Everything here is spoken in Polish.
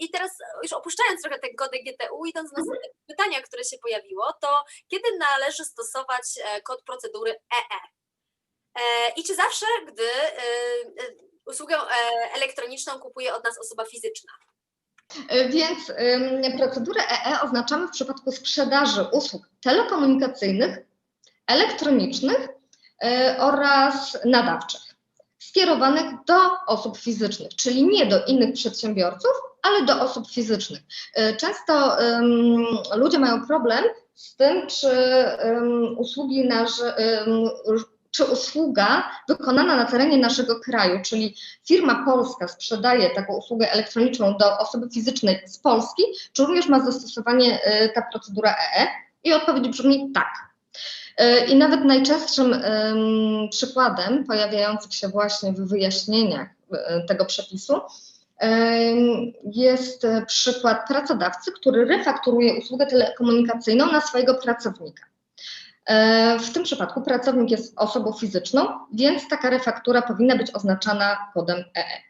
i teraz już opuszczając trochę ten kod GTU, idąc na następne pytania, które się pojawiło, to kiedy należy stosować e, kod procedury EE? E, I czy zawsze, gdy e, e, usługę e, elektroniczną kupuje od nas osoba fizyczna? E, Więc procedurę EE oznaczamy w przypadku sprzedaży usług telekomunikacyjnych, elektronicznych e, oraz nadawczych, skierowanych do osób fizycznych, czyli nie do innych przedsiębiorców, ale do osób fizycznych. E, Często ym, ludzie mają problem z tym, czy ym, usługi nasze, ym, czy usługa wykonana na terenie naszego kraju, czyli firma polska sprzedaje taką usługę elektroniczną do osoby fizycznej z Polski, czy również ma zastosowanie e, ta procedura EE? I odpowiedź brzmi tak. E, I nawet najczęstszym em, przykładem pojawiających się właśnie w wyjaśnieniach e, tego przepisu jest e, przykład pracodawcy, który refakturuje usługę telekomunikacyjną na swojego pracownika. E, W tym przypadku pracownik jest osobą fizyczną, więc taka refaktura powinna być oznaczana kodem EE.